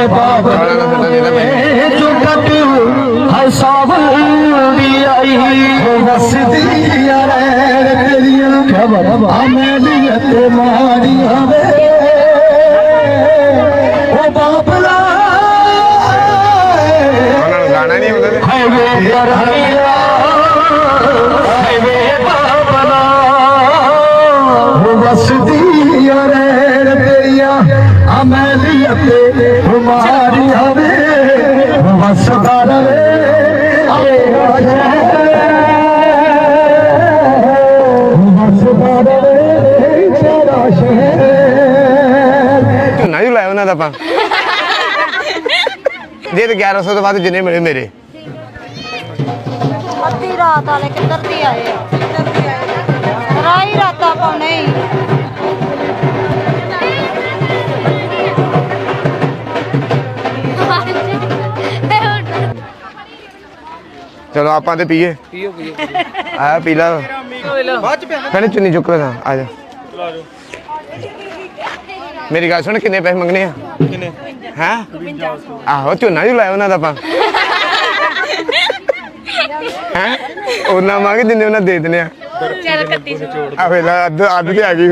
है ਝੋਨਾ ਹੀ ਲਾਇਆ ਉਹਨਾਂ ਦਾ ਆਪਾਂ। ਜੇ ਤੇ 1100 ਤੋਂ ਬਾਅਦ ਜਿੰਨੇ ਮਿਲੇ ਮੇਰੇ। ਅੱਧੀ ਰਾਤ ਵਾਲੇ ਕਿੱਧਰ ਦੀ ਆਏ ਆ? ਰਾਈ ਰਾਤਾਂ ਪਾਉਣੇ ਹੀ ਚਲੋ ਆਪਾਂ ਤੇ ਪੀਏ। ਪੀਓ ਪੀਓ। ਆ ਪੀ ਲਾ ਬਾਅਦ ਚ ਪਿਆ ਚੁੰਨੀ ਚੁੱਕ ਲੈ ਆ ਜਾ। ਮੇਰੀ ਗੱਲ ਸੁਣ ਕਿੰਨੇ ਪੈਸੇ ਮੰਗਣੇ ਆ? ਕਿੰਨੇ? ਹੈ? ਆਹੋ ਝੋਨਾ ਹੀ ਲਾਇਆ ਉਹਨਾਂ ਦਾ ਆਪਾਂ। ਹੈ? ਉਹਨਾਂ ਮੰਗ ਜਿੰਨੇ ਉਹਨਾਂ ਦੇ ਦਿੰਦੇ ਆ। ਚੱਲ ਕੱਤੀ ਸੌ ਆ ਵੇਲਾ ਅੱਧ ਅੱਧ ਤੇ ਆ ਗਈ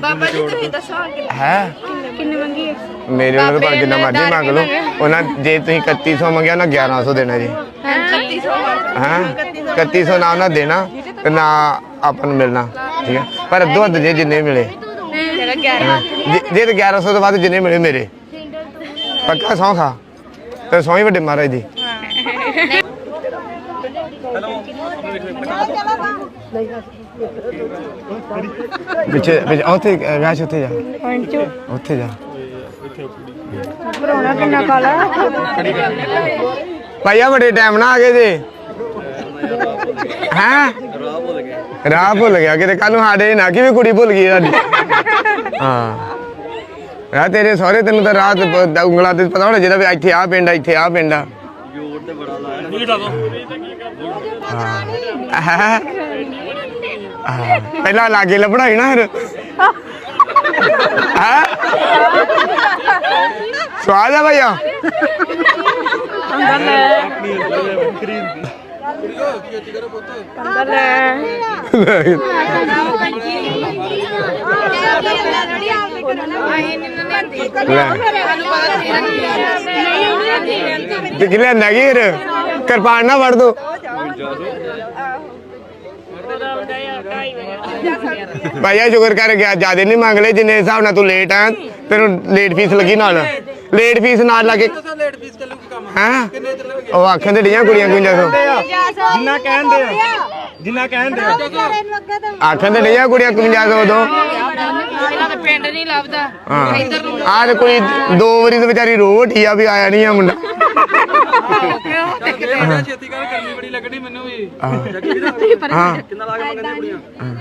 ਬਾਬਾ ਜੀ ਤੁਸੀਂ ਦੱਸੋ ਹੈ? ਕਿੰਨੇ ਮੰਗੀ ਮੇਰੇ ਉਹਨਾਂ ਤੋਂ ਜਿੰਨਾ ਮਰਜ਼ੀ ਮੰਗ ਲਓ। ਉਹਨਾਂ ਜੇ ਤੁਸੀਂ 3100 ਮੰਗਿਆ ਉਹਨਾਂ 1100 ਦੇਣਾ ਜੀ। ਹਾਂਜੀ 3100 ਹਾਂ? 3100 ਨਾ ਉਹਨਾਂ ਦੇਣਾ ਤੇ ਨਾ ਆਪਾਂ ਨੂੰ ਮਿਲਣਾ ਠੀਕ ਹੈ ਪਰ ਅੱਧੋ ਅੱਧ ਜੇ ਜਿੰਨੇ ਮਿਲੇ। ਚਲੋ 11 ਜੇ ਜੇ ਤੇ 1100 ਤੋਂ ਬਾਅਦ ਜਿੰਨੇ ਮਿਲੇ ਮੇਰੇ। ਪੱਕਾ ਸੌਂ ਖਾ। ਤੇ ਸੌਂ ਹੀ ਵੱਡੇ ਮਹਾਰਾਜ ਦੀ ਪਿੱਛੇ ਪਿੱਛੇ ਉੱਥੇ ਗਾਸ਼ ਉੱਥੇ ਜਾ। ਉੱਥੇ ਜਾ। ਭਰੋਣਾ ਕਿੰਨਾ ਕਾਲਾ ਭਾਈਆ ਬੜੇ ਟਾਈਮ ਨਾ ਆ ਗਏ ਜੇ। ਹੈਂ? ਰਾਹ ਭੁੱਲ ਗਿਆ। ਕਿਤੇ ਕੱਲ ਨੂੰ ਸਾਡੇ ਨਾ ਕਿ ਵੀ ਕੁੜੀ ਭੁੱਲ ਗਈ ਸਾਡੀ? ਹਾਂ। ਰਾਹ ਤੇਰੇ ਸਹੁਰੇ ਤੈਨੂੰ ਤਾਂ ਰਾਤ ਉਂਗਲਾਂ ਤੇ ਪਤਾ ਹੋਣਾ ਜਿਹਦਾ ਵੀ ਇੱਥੇ ਆ ਪਿੰਡ ਆ ਇੱਥੇ ਆ ਪਿੰਡ ਆ। ਹਾਂ। ਹਾਂ। ਪਹਿਲਾਂ ਲਾਗੇ ਲੱਭਣਾ ਸੀ ਨਾ ਫਿਰ। ਹਾਂ? ਸਵਾਦ ਆ ਭਈਆ। ਤੇ ਕਿਲੇ ਨਗੀਰ ਕਿਰਪਾਨ ਨਾ ਵੜ ਦੋ। ਭਾਈਆ ਸ਼ੁਕਰ ਕਰ ਗਿਆ ਜਿਆਦੇ ਨਹੀਂ ਮੰਗ ਲਏ ਜਿੰਨੇ ਹਿਸਾਬ ਨਾਲ ਤੂੰ ਲੇਟ ਆ ਤੈਨੂੰ ਲੇਟ ਫੀਸ ਲੱਗੀ ਨਾਲ। ਲੇਟ ਫੀਸ ਨਾਲ ਲੱਗੇ ਲੇਟ ਫੀਸ ਚੱਲੂਗੀ ਕੰਮ? ਹਾਂ? ਉਹ ਆਖਣ ਤੇ ਡੀਆਂ ਕੁੜੀਆਂ 5500 ਜਿੰਨਾ ਕਹਿੰਦੇ ਆ ਜਿੰਨਾ ਕਹਿੰਦੇ ਆ ਆਖਣ ਤੇ ਡੀਆਂ ਕੁੜੀਆਂ 5500 ਦੋ ਇਹਨਾਂ ਦਾ ਪਿੰਡ ਨਹੀਂ ਲੱਭਦਾ। ਹਾਂ। ਆਹ ਤੇ ਕੋਈ ਦੋ ਵਾਰੀ ਤੇ ਵਿਚਾਰੀ ਰੋਟ ਆ ਵੀ ਆਇਆ ਨਹੀਂ ਆ ਮੁੰਡਾ। ਛੇਤੀ ਕਰ ਕਰਨੀ ਬੜੀ ਲੱਗਣੀ ਮੈਨੂੰ ਵੀ ਹਾਂ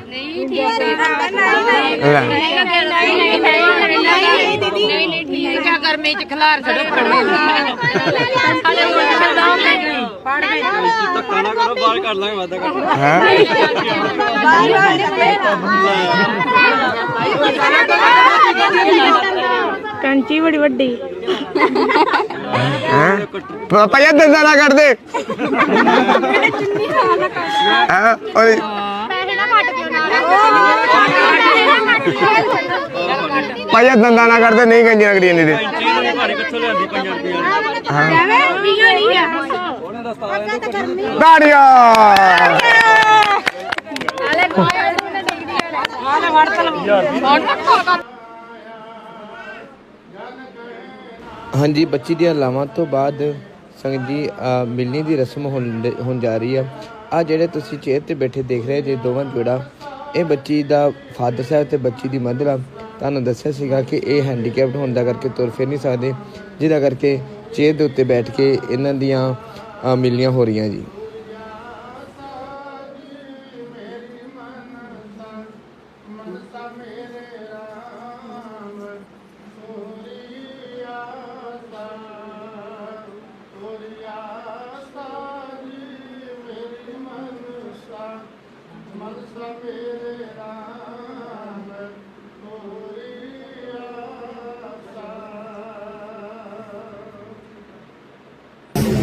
ਨਹੀਂ ਠੀਕ ਹੈ ਲੈ ਨਹੀਂ ਨਹੀਂ ਨਹੀਂ ਦੀਦੀ ਨਹੀਂ ਨਹੀਂ ਠੀਕ ਹੈ ਗਰਮੀ ਚ ਖਲਾਰ ਛੱਡੋ ਪੜਵੇ ਸਾਡੇ ਕੋਲ ਸਰਦਾਰ ਨਹੀਂ ਪੜ ਗਏ ਧੱਕਾ ਨਾ ਕਰੋ ਬਾਹਰ ਕਰ ਲਾਂਗੇ ਵਾਦਾ ਕਰ ਹੈ ਕੰਚੀ ਬੜੀ ਵੱਡੀ ਹੈ? ਪਾਪਾ ਦੰਦਾਂ ਨਾ ਕੱਢ ਦੇ ਹਾਂ ਓਏ। ਪੈਸੇ ਨਾ ਕੱਟ ਦਿਓ ਨਾਲ। ਪਾਇਆ ਦੰਦਾਂ ਨਾ ਕੱਢ ਦੇ ਨਹੀਂ ਕੰਜੀਆਂ ਕਰੀ ਜਾਂਦੀ ਤੇ ਚੀਜ਼ ਭਾਰੀ ਕਿੱਥੋਂ ਲਿਆਂਦੀ 5 ਰੁਪਏ ਹਾਂ ਵੀਡੀਓ ਨਹੀਂ ਆ। ਹਾਂਜੀ ਬੱਚੀ ਦੀਆਂ ਲਾਵਾਂ ਤੋਂ ਬਾਅਦ ਸੰਗਤ ਜੀ ਮਿਲਣੀ ਦੀ ਰਸਮ ਹੋਣ ਹੋਣ ਜਾ ਰਹੀ ਆ। ਆ ਜਿਹੜੇ ਤੁਸੀਂ ਚੇਅਰ ਤੇ ਬੈਠੇ ਦੇਖ ਰਹੇ ਜੇ ਦੋਵਾਂ ਜੋੜਾ ਇਹ ਬੱਚੀ ਦਾ ਫਾਦਰ ਸਾਹਿਬ ਤੇ ਬੱਚੀ ਦੀ ਮਦਰ ਆ। ਤੁਹਾਨੂੰ ਦੱਸਿਆ ਸੀਗਾ ਕਿ ਇਹ ਹੈਂਡੀਕੈਪਡ ਹੋਣ ਦਾ ਕਰਕੇ ਤੁਰ ਫਿਰ ਨਹੀਂ ਸਕਦੇ ਜਿਹਦਾ ਕਰਕੇ ਚੇਅਰ ਦੇ ਉੱਤੇ ਬੈਠ ਕੇ ਇਹਨਾਂ ਦੀਆਂ ਅ, ਮਿਲਣੀਆਂ ਹੋ ਰਹੀਆਂ ਜੀ।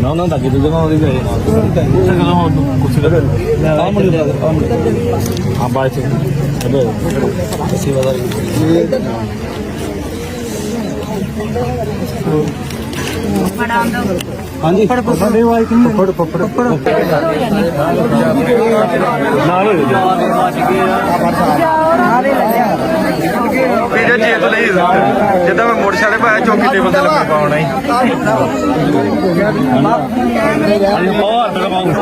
ਨਾ ਨਾ ਤਾਂ ਕਿਤੇ ਜਮਾ ਉਹਦੀ ਗਏ ਸਗਲਾ ਹੋ ਕੁਛ ਕਰ ਆ ਮੁੰਡੇ ਦਾ ਆ ਬਾਈ ਸੇ ਚਲੋ ਸੇਵਾਦਾਰੀ। ਹਾਂਜੀ। ਫੜ ਫੜ ਦੇ ਵਾਈ ਕਿੰਨੇ ਫੜ ਫੜ ਫੜ ਨਾਲ ਹੋ ਵੀਡੀਓ ਚੇ ਤੋਂ ਨਹੀਂ ਜਿੱਦਾਂ ਮੈਂ ਮੋਟਰਸਾਈਕਲ ਪਾਇਆ ਚੌਕੀ ਟੇਬਲ ਤੇ ਲੱਗੇ ਪਾਉਣਾ ਹੀ ਹਾਰ ਪਾਉ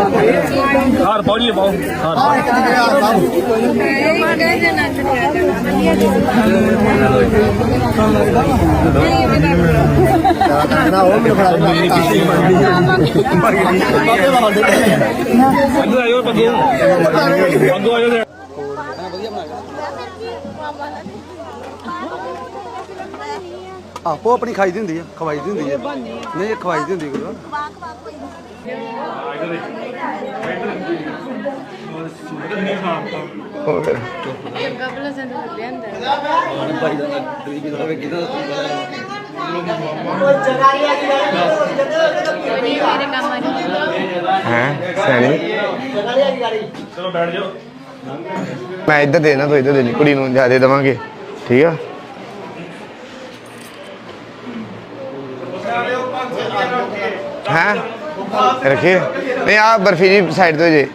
ਹਾਰ ਪੌੜੀ ਪਾਉ ਹਾਰ ਬੰਦੂ ਆਇਓ ਬੰਦੂ। ਬੰਦੂ ਆਇਓ ਤੇ ਆਪੋ ਆਪਣੀ ਖਾਈ ਦੀ ਹੁੰਦੀ ਆ, ਖਵਾਈ ਦੀ ਹੁੰਦੀ ਆ। ਨਹੀਂ, ਇਹ ਖਵਾਈ ਦੀ ਹੁੰਦੀ ਗੁਰੂ। ਹੋਰ। ਹੈ, ਸੈਣੀ? ਚਲੋ ਬੈਠ ਜਾਓ ਮੈਂ ਇੱਧਰ ਦੇਣਾ ਤੂੰ ਇੱਧਰ ਦੇ ਲਈ। ਕੁੜੀ ਨੂੰ ਜ਼ਿਆਦਾ ਦੇਵਾਂਗੇ। ਠੀਕ ਆ? ਹਾਂ? ਰੱਖੀ? ਨਹੀਂ ਆ ਬਰਫੀ ਜੀ ਸਾਈਡ ਤੋਂ ਜੇ।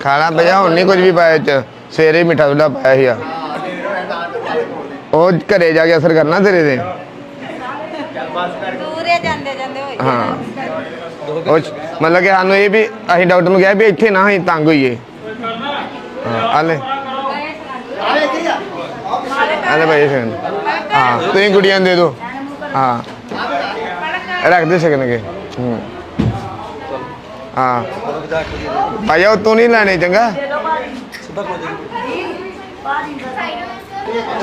ਖਾਣਾ ਪਿਆ ਹੁਣ ਨਹੀਂ ਕੁਝ ਵੀ ਪਾਇਆ ਚ। ਸਵੇਰੇ ਹੀ ਮਿੱਠਾ ਸੋਡਾ ਪਾਇਆ ਸੀ ਆ ਉਹ ਘਰੇ ਜਾ ਕੇ ਅਸਰ ਕਰਨਾ ਤੇਰੇ ਤੇ? ਦੂਰੇ ਜਾਂਦੇ ਜਾਂਦੇ ਹੋਏ। ਹਾਂ। ਮਤਲਬ ਕਿ ਸਾਨੂੰ ਇਹ ਵੀ, ਅਸੀਂ ਡਾਕਟਰ ਨੂੰ ਕਿਹਾ ਵੀ ਇੱਥੇ ਨਾ ਅਸੀਂ ਤੰਗ ਹੋਈਏ। ਹਾਂ, ਆਲੇ। ਭਾਈ ਸਗਨ ਹਾਂ, ਤੁਸੀਂ ਗੁੜੀਆਂ ਦੇ ਦਿਓ। ਹਾਂ। ਰੱਖ ਦੇ ਸਕਣ ਹੂੰ। ਹਾਂ। ਭਾਈ, ਉਹ ਤੂੰ ਨਹੀਂ ਲੈਣੇ, ਚੰਗਾ?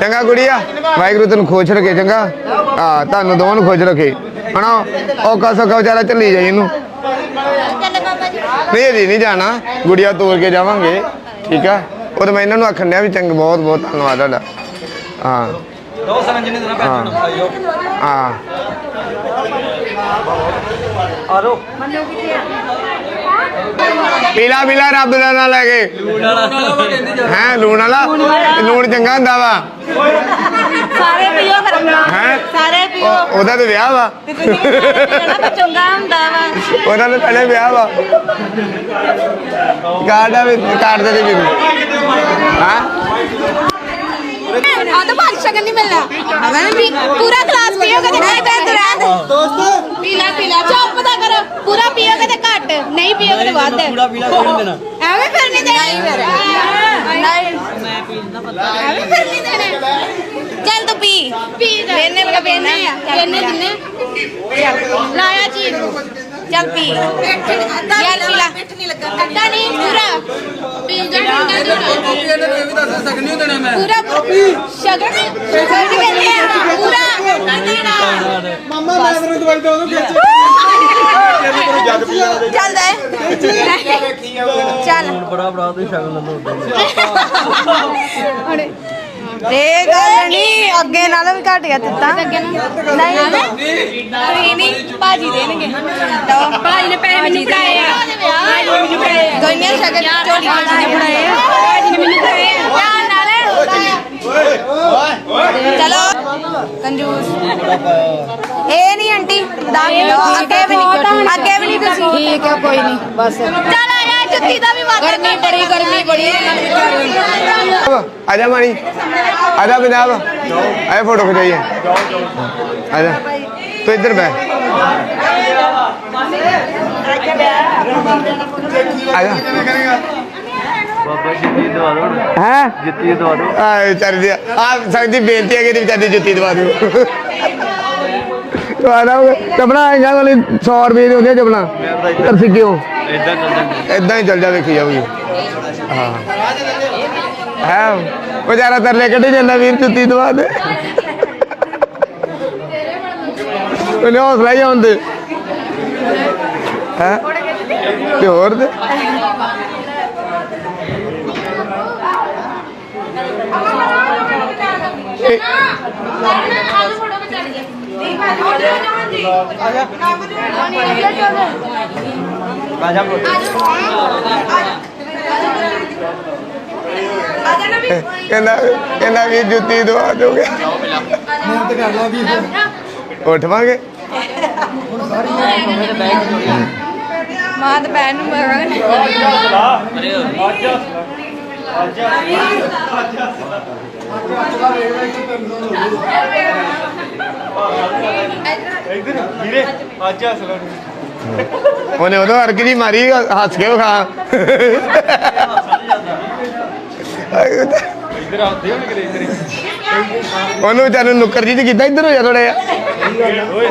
ਚੰਗਾ ਗੁੜੀਆ, ਵਾਹਿਗੁਰੂ ਤੈਨੂੰ ਖੁਸ਼ ਰੱਖੇ, ਚੰਗਾ? ਹਾਂ, ਤੁਹਾਨੂੰ ਦੋਵਾਂ ਨੂੰ ਖੁਸ਼ ਰੱਖੇ। ਹਣਾ ਉਹ ਕਸੋ ਕਾ ਵਿਚਾਰਾ ਚੱਲੀ ਜਾਈ ਇਹਨੂੰ। ਨਹੀਂ ਜੀ ਨਹੀਂ ਜਾਣਾ। ਗੁੜੀਆ ਤੋੜ ਕੇ ਜਾਵਾਂਗੇ ਠੀਕ ਆ? ਉਹ ਤਾਂ ਮੈਂ ਇਹਨਾਂ ਨੂੰ ਆਖਣ ਡਿਆ ਵੀ ਚੰਗਾ ਬਹੁਤ ਬਹੁਤ ਧੰਨਵਾਦ ਤੁਹਾਡਾ। ਹਾਂ। ਦੋ ਸਨ ਜਿੰਨੇ ਦਿਨ ਹਾਂ। ਹਾਂ ਆਰੋ। ਪੀਲਾ ਪੀਲਾ ਰੱਬ ਦਾ ਨਾਂ ਲੈ ਕੇ। ਹੈ ਲੂਣ ਵਾਲਾ? ਲੂਣ ਚੰਗਾ ਹੁੰਦਾ ਵਾ। ਸਾਰੇ ਪੀਓ ਫਿਰ ਹੈ? ਸਾਰੇ ਪੀਓ। ਉਹਦਾ ਤੇ ਵਿਆਹ ਵਾ। ਤੇ ਤੁਸੀਂ ਕਿਹੜਾ ਤਾਂ ਚੰਗਾ ਹੁੰਦਾ ਵਾ। ਉਹਦਾ ਤੇ ਪਹਿਲੇ ਵਿਆਹ ਵਾ। ਕਾਰਡ ਆ ਵੀ ਕਾਰਡ ਦੇ ਦੇ ਵੀ ਹਾਂ? ਆ ਤਾਂ ਬਾਰਿਸ਼ ਨਹੀਂ ਮਿਲਣਾ। ਅਗਰ ਵੀ ਪੂਰਾ ਗਲਾਸ ਪੀਓਗੇ ਤੇ ਨਹੀਂ ਤੇ ਰਹਿਣ ਦੋਸਤ। ਪੀਲਾ ਪੀਲਾ। ਚੁੱਪ ਪਤਾ ਕਰੋ। ਪੂਰਾ ਪੀਓਗੇ ਤੇ ਘੱਟ। ਨਹੀਂ ਪੀਓਗੇ ਤੇ ਵੱਧ। ਪੂਰਾ ਪੀਲਾ ਕੋਈ ਦੇਣਾ? ਐਵੇਂ ਫਿਰ ਨਹੀਂ ਦੇਣਾ। ਨਹੀਂ ਫਿਰ। ਨਹੀਂ ਮੈਂ ਪੀਂਦਾ ਪਤਾ। ਐਵੇਂ ਫਿਰ ਨਹੀਂ ਦੇਣਾ। ਚੱਲ ਤੂੰ ਪੀ। ਪੀ ਵੇਨੇ ਬੜਾ ਵੇਨੇ ਆ ਵੇਨੇ ਜਿੰਨੇ ਲਾਇਆ ਜੀ ਚੱਲ ਪੀ। ਯਾਰ ਪੀ ਲਾ। ਪਿੱਠ ਨਹੀਂ ਲੱਗਾ। ਅੱਧਾ ਨਹੀਂ ਪੂਰਾ। ਪੀ ਜਾ ਡੰਡਾ ਪੂਰਾ ਸ਼ਗਨ ਸ਼ਗਨ ਕਹਿੰਦੇ ਆ ਪੂਰਾ। ਨਹੀਂ ਦੇਣਾ ਮਾਮਾ ਮੈਂ ਤੈਨੂੰ ਦਵਾਈ ਦਵਾਂ ਚੱਲ ਦੇ। ਚੱਲ। ਬੜਾ ਬੜਾ ਤੇ ਸ਼ਗਨ ਲੰਨੋ ਇਹ ਗੱਲ ਨਹੀਂ ਅੱਗੇ ਨਾਲੋਂ ਵੀ ਘਟ ਗਿਆ ਦਿੱਤਾ। ਨਹੀਂ ਨਹੀਂ। ਨਹੀਂ ਭਾਜੀ ਦੇਣਗੇ। ਭਾਜੀ ਨੇ ਪੈਸੇ ਮੈਨੂੰ ਫੜਾਏ ਆ। ਭਾਜੀ ਨੇ ਮੈਨੂੰ ਫੜਾਏ ਆ। ਗਈਆਂ ਸ਼ਗਨ ਚੋਲੀ ਭਾਜੀ ਨੇ ਫੜਾਏ ਆ ਭਾਜੀ ਨੇ ਮੈਨੂੰ ਫੜਾਏ ਆ। ਧਿਆਨ ਨਾਲ ਚਲੋ। ਕੰਜੂਸ। ਇਹ ਨਹੀਂ ਆਂਟੀ ਦਾ ਅੱਗੇ ਵੀ ਨਹੀਂ ਅੱਗੇ ਵੀ ਨਹੀਂ ਤੁਸੀਂ ਠੀਕ ਹੈ ਕੋਈ ਨਹੀਂ ਬਸ। ਚੱਲ। ਜੁੱਤੀ ਦਾ ਵੀ ਵਾਦਾ ਗਰਮੀ ਬੜੀ ਗਰਮੀ ਬੜੀ। ਆ ਜਾ ਮਾਣੀ ਆ ਜਾ ਪੰਜਾਬ। ਆਏ ਫੋਟੋ ਖਿਚਾਈਏ। ਆ ਜਾ ਤੂੰ ਇੱਧਰ ਬੈ ਆ ਜਾ ਬਾਬਾ ਜੀ ਦਵਾ ਦੋ ਹੈ? ਜਿੱਤੀ ਦਵਾ ਦੋ ਆ ਵਿਚਾਰੀ ਦੀ ਆ ਸਕਦੀ ਬੇਨਤੀ ਹੈ ਕਿ ਇਹਦੀ ਵਿਚਾਰੀ ਦੀ ਜੁੱਤੀ ਦਵਾ ਦਿਓ। ਤੁਹਾਡਾ ਚਪਣਾ ਆਏਗਾ ਵਾਲੀ 100 ਰੁਪਏ ਦੀ ਹੁੰਦੀਆਂ ਚਪਣਾ ਤਰਸੀ ਕਿਉਂ? ਇਦਾਂ ਚੱਲ ਜਾਂਦੇ ਇਦਾਂ ਹੀ ਚੱਲ ਜਾ ਵੇਖੀ ਜਾਊਗੀ। ਹਾਂ। ਹੈ ਵਿਚਾਰਾ ਤਰਲੇ ਕੱਢੀ ਜਾਂਦਾ ਵੀਰ ਜੁੱਤੀ ਦਵਾ ਦੇ। ਉਹਨੇ ਹੌਸਲਾ ਹੀ ਹੁੰਦੇ ਹੈ? ਤੇ ਹੋਰ ਦੇ ਕਹਿੰਦਾ ਕਹਿੰਦਾ ਵੀ ਜੁੱਤੀ ਦਵਾ ਦੋਗੇ। ਮਿਹਨਤ ਕਰ ਲਾ ਵੀ ਉਠਵਾਂਗੇ ਮਾਂ ਤੇ ਭੈਣ ਨੂੰ ਮਰਨ ਵੀਰੇ ਅੱਜ ਹਸਲ ਉਹਨੇ ਉਦੋਂ ਹਰਕ ਜੀ ਮਾਰੀ, ਹੱਸ ਕੇ ਖਾ ਇੱਧਰ ਆਉਂਦੇ ਹੁਣ ਕਰੇ ਕਰੇ ਉਹਨੂੰ ਵਿਚਾਰੇ ਨੁੱਕਰ ਜੀ ਚ ਕੀਤਾ, ਇੱਧਰ ਹੋ ਜਾ ਥੋੜਾ ਜਿਹਾ। ਓਏ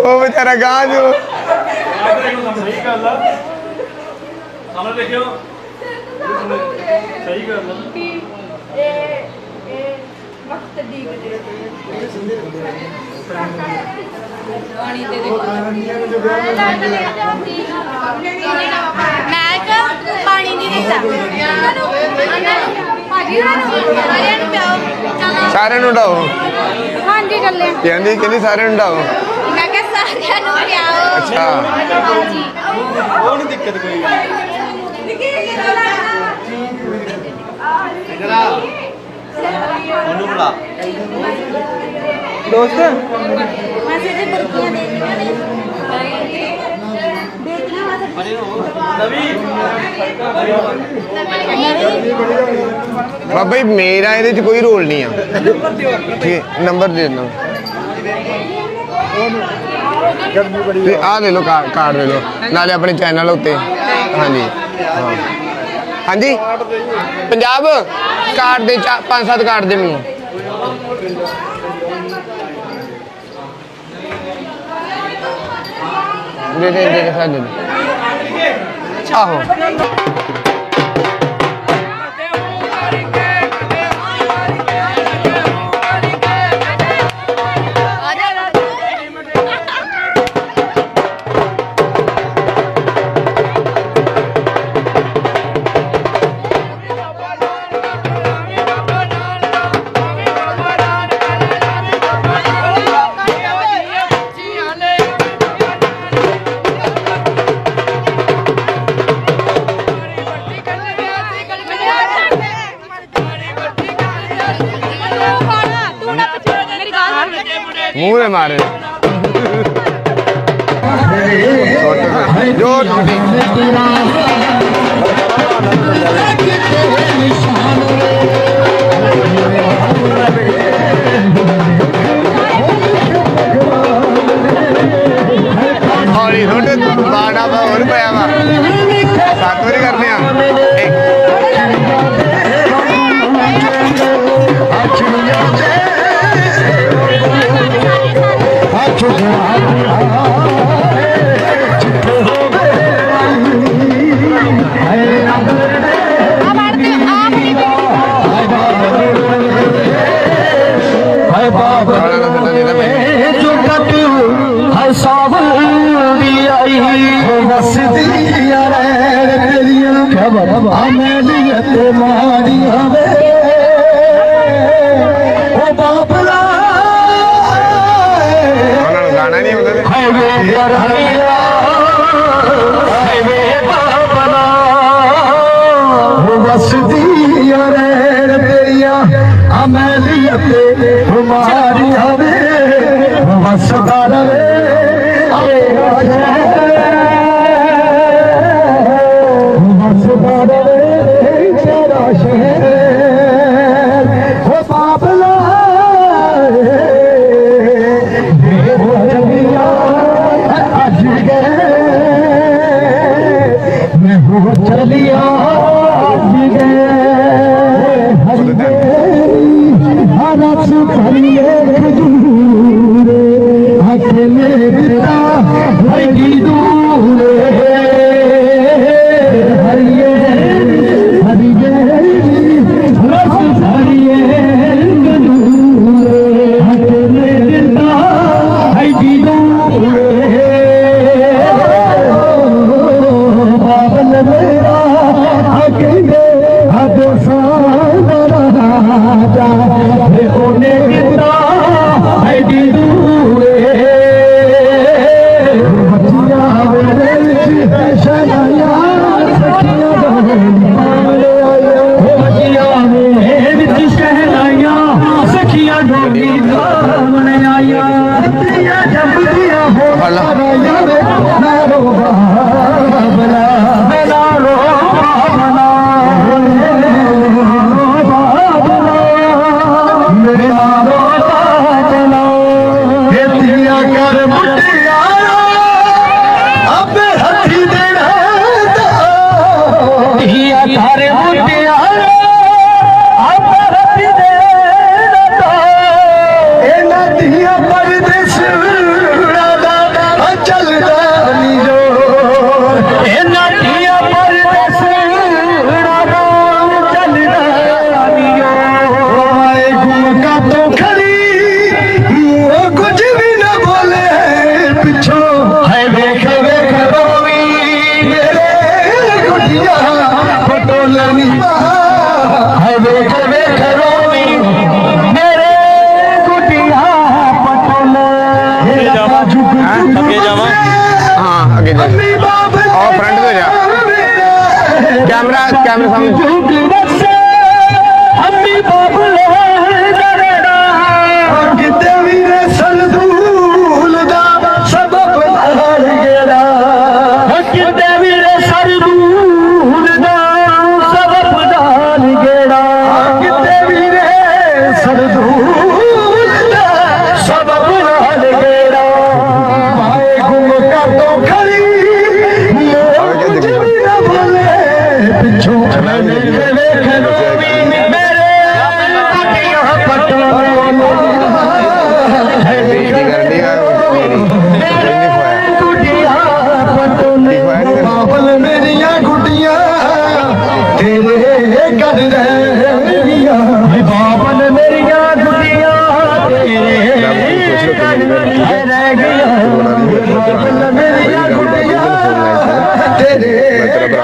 ਉਹ ਵਿਚਾਰਾ ਗਾਂ ਜੋ। ਸਹੀ ਗੱਲ ਆ। ਸਾਹਮਣੇ ਦੇਖਿਓ। ਸਹੀ ਗੱਲ ਆ। ਮੈਂ ਕਿ ਪਾਣੀ ਨਹੀਂ ਦਿੱਤਾ ਭਾਜੀ ਸਾਰਿਆਂ ਨੂੰ ਪਿਆਓ ਸਾਰਿਆਂ ਨੂੰ ਢਾਓ ਹਾਂਜੀ ਚੱਲੇ ਕਹਿੰਦੀ ਕਹਿੰਦੀ ਸਾਰਿਆਂ ਨੂੰ ਢਾਓ ਮੈਂ ਕਿਹਾ ਸਾਰਿਆਂ ਨੂੰ ਪਿਆਓ। ਅੱਛਾ। ਹਾਂਜੀ। ਉਹ ਨਹੀਂ ਦਿੱਕਤ ਕੋਈ। ਉਹਨੂੰ ਬੁਲਾ ਦੋਸਤ? ਮਾਸੇ ਦੇ ਬੁਰਕੀਆਂ ਦੇ ਦਿੱਤੀਆਂ ਨੇ। ਦੇਖੀਆਂ ਮਾਸੇ ਬਾਬਾ ਜੀ ਮੇਰਾ ਇਹਦੇ ਚ ਕੋਈ ਰੋਲ ਨਹੀਂ ਆ। ਠੀਕ ਹੈ ਨੰਬਰ ਦੇ ਦਿੰਦਾ। ਤੇ ਆਹ ਲੈ ਲਓ ਕਾਰ- ਕਾਰਡ ਲੈ ਲਓ। ਨਾਲੇ ਆਪਣੇ ਚੈਨਲ ਉੱਤੇ। ਹਾਂਜੀ। ਹਾਂ। ਹਾਂਜੀ? ਪੰਜਾਬ? ਕਾਰਡ ਦੇ ਚਾ ਪੰਜ ਸੱਤ ਕਾਰਡ ਦੇ ਮੈਨੂੰ। ਦੇ ਦੇ ਦੇ ਸਾਡੇ ਆਹੋ। ਮੂੰਹ ਦੇ ਮਾਰੇ। ਜੋ ਟੁੱਟੀ ਹੌਲੀ ਬਾੜਾ ਬਾ ਹੋਰ ਪਿਆ ਵਾ। ਸੱਤ ਵਾਰੀ ਕਰਨੇ ਆ। ઓ ਹਾਏ ਵੇ ਯਾਰਿਆ ਹਾਏ ਵੇ ਬਾਬਲਾ Leão. Thank you.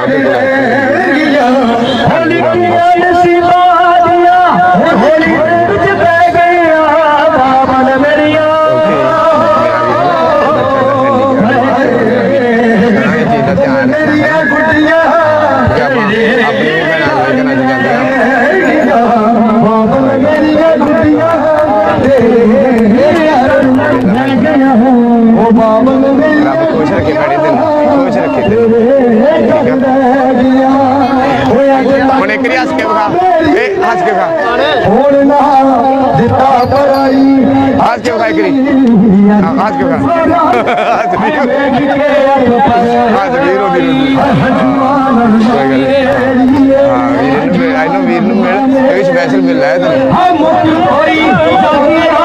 ஆட்டுக்குள்ள हाथ क्यों हाथ हाथ वीरो वीरो हाँ वीर ਨੂੰ ਮਿਲ ਆਈ ਨੋ ਵੀਰ ਨੂੰ ਮਿਲ ਇਹ ਸਪੈਸ਼ਲ ਮਿਲ ਹੈ ਤੈਨੂੰ ਹਾਂ ਮੁੱਕ ਕੋਈ ਸਾਥੀ ਆ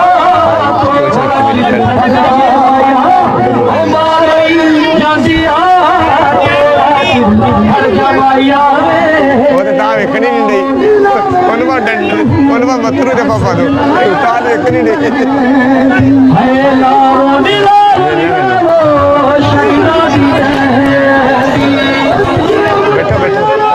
ਕੋਈ ਸਾਥੀ ਮਿਲ ਹੈ ഒരു താ വെക്കണിണ്ട് ഒന്ന് പോ ഡണ്ട് ഒന്ന് പോ മത്തൂർ പാപ്പാതു താ വെക്കണിണ്ട് ബെട്ടോ ബെട്ടോ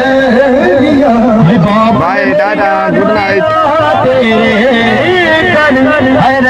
and